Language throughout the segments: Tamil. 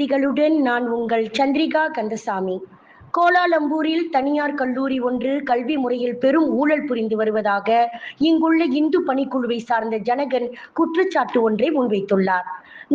செய்திகளுடன் நான் உங்கள் சந்திரிகா கந்தசாமி. கோலாலம்பூரில் தனியார் கல்லூரி ஒன்று கல்வி முறையில் பெரும் ஊழல் புரிந்து வருவதாக இங்குள்ள இந்து பணிக்குழுவை சார்ந்த ஜனகன் குற்றச்சாட்டு ஒன்றை முன்வைத்துள்ளார்.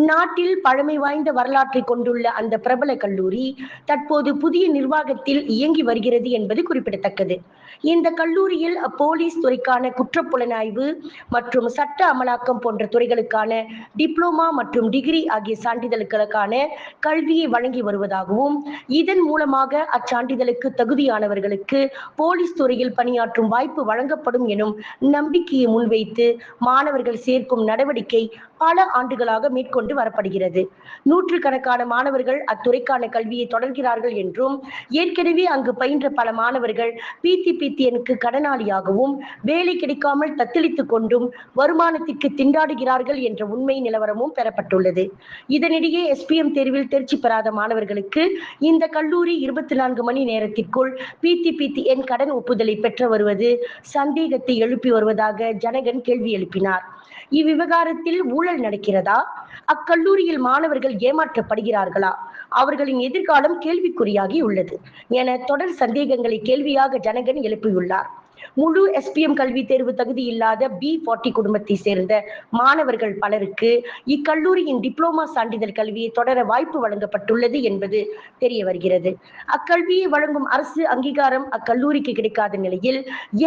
நாட்டில் பழமை வாய்ந்த வரலாற்றை கொண்டுள்ள அந்த பிரபல கல்லூரி தற்போது புதிய நிர்வாகத்தில் இயங்கி வருகிறது என்பது குறிப்பிடத்தக்கது. இந்த கல்லூரியில் போலீஸ் துறைக்கான குற்றப்புலனாய்வு மற்றும் சட்ட அமலாக்கம் போன்ற துறைகளுக்கான டிப்ளோமா மற்றும் டிகிரி ஆகிய சான்றிதழ்களுக்கான கல்வியை வழங்கி வருவதாகவும் இதன் மூலமாக அச்சான்றிதழுக்கு தகுதியானவர்களுக்கு போலீஸ் துறையில் பணியாற்றும் வாய்ப்பு வழங்கப்படும் எனும் நம்பிக்கையை முன்வைத்து மாணவர்கள் சேர்க்கும் நடவடிக்கை பல ஆண்டுகளாக மேற்கொண்டு வரப்படுகிறது. நூற்றுக்கணக்கான மாணவர்கள் அத்துறைக்கான கல்வியை தொடர்கிறார்கள் என்றும் ஏற்கனவே அங்கு பயின்ற பல மாணவர்கள் பிடி பித்தியனுக்கு கடனாளியாகவும் வேலை கிடைக்காமல் தத்தளித்துக் கொண்டும் வருமானத்திற்கு திண்டாடுகிறார்கள் என்ற உண்மை நிலவரமும் பெறப்பட்டுள்ளது. இதனிடையே எஸ்பிஎம் தேர்வில் தேர்ச்சி பெறாத மாணவர்களுக்கு இந்த கல்லூரி இருபத்தி நான்கு மணி நேரத்திற்குள் பித்தி பித்திஎன் கடன் ஒப்புதலை பெற்று வருவது சந்தேகத்தை எழுப்பி வருவதாக ஜனகன் கேள்வி எழுப்பினார். இவ்விவகாரத்தில் ஊழல் நடக்கிறதா? அக்கல்லூரியில் மாணவர்கள் ஏமாற்றப்படுகிறார்களா? அவர்களின் எதிர்காலம் கேள்விக்குறியாகி உள்ளது. என தொடர் சந்தேகங்களை கேள்வியாக ஜனகன் எழுப்பியுள்ளார். முழு எஸ்பிஎம் கல்வி தேர்வு தகுதி இல்லாத பி ஃபார்ட்டி குடும்பத்தை சேர்ந்த மாணவர்கள் பலருக்கு இக்கல்லூரியின் டிப்ளோமா சான்றிதழ் கல்வியை தொடர வாய்ப்பு வழங்கப்பட்டுள்ளது என்பது தெரிய வருகிறது. அக்கல்வியை வழங்கும் அரசு அங்கீகாரம் அக்கல்லூரிக்கு கிடைக்காத நிலையில்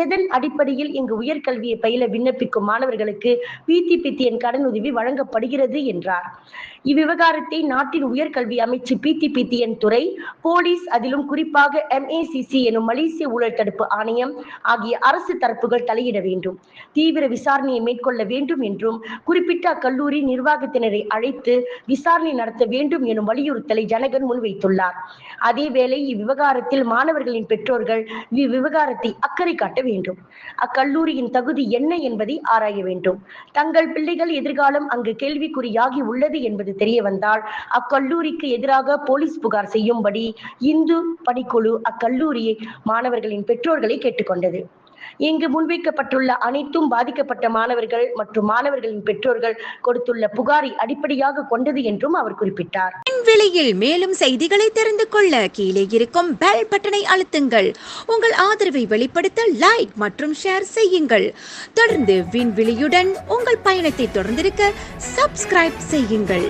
எதன் அடிப்படையில் இங்கு உயர்கல்வியை பயில விண்ணப்பிக்கும் மாணவர்களுக்கு பிடி பித்தியன் கடனுதவி வழங்கப்படுகிறது என்றார். இவ்விவகாரத்தை நாட்டின் உயர்கல்வி அமைச்சு பிடி பித்தியன் துறை போலீஸ் அதிலும் குறிப்பாக எம்ஏசிசி எனும் மலேசிய ஊழல் தடுப்பு ஆணையம் ஆகிய அரசு தரப்புகள் தலையிட வேண்டும். தீவிர விசாரணையை மேற்கொள்ள வேண்டும் என்றும் குறிப்பிட்ட அக்கல்லூரி நிர்வாகத்தினரை அழைத்து விசாரணை நடத்த வேண்டும் எனும் வலியுறுத்தலை ஜனகன் முன்வைத்துள்ளார். அதேவேளை இவ்விவகாரத்தில் மாணவர்களின் பெற்றோர்கள் இவ்விவகாரத்தை அக்கறை காட்ட வேண்டும். அக்கல்லூரியின் தகுதி என்ன என்பதை ஆராய வேண்டும். தங்கள் பிள்ளைகள் எதிர்காலம் அங்கு கேள்விக்குறியாகி உள்ளது என்பது தெரிய வந்தால் அக்கல்லூரிக்கு எதிராக போலீஸ் புகார் செய்யும்படி இந்து பணிக்குழு அக்கல்லூரியை மாணவர்களின் பெற்றோர்களை கேட்டுக்கொண்டது. இங்கு முன்வைக்கப்பட்டுள்ள அனைத்தும் பாதிக்கப்பட்ட மாணவர்கள் மற்றும் மாணவர்களின் பெற்றோர்கள் கொடுத்துள்ள புகாரை அடிப்படையாக கொண்டது என்றும் அவர் குறிப்பிட்டார். விலையில் மேலும் செய்திகளை தெரிந்து கொள்ள கீழே இருக்கும் பெல் பட்டனை அழுத்துங்கள். உங்கள் ஆதரவை வெளிப்படுத்த லைக் மற்றும் ஷேர் செய்யுங்கள். தொடர்ந்து விண்வெளியுடன் உங்கள் பயணத்தை தொடர்ந்திருக்க சப்ஸ்கிரைப் செய்யுங்கள்.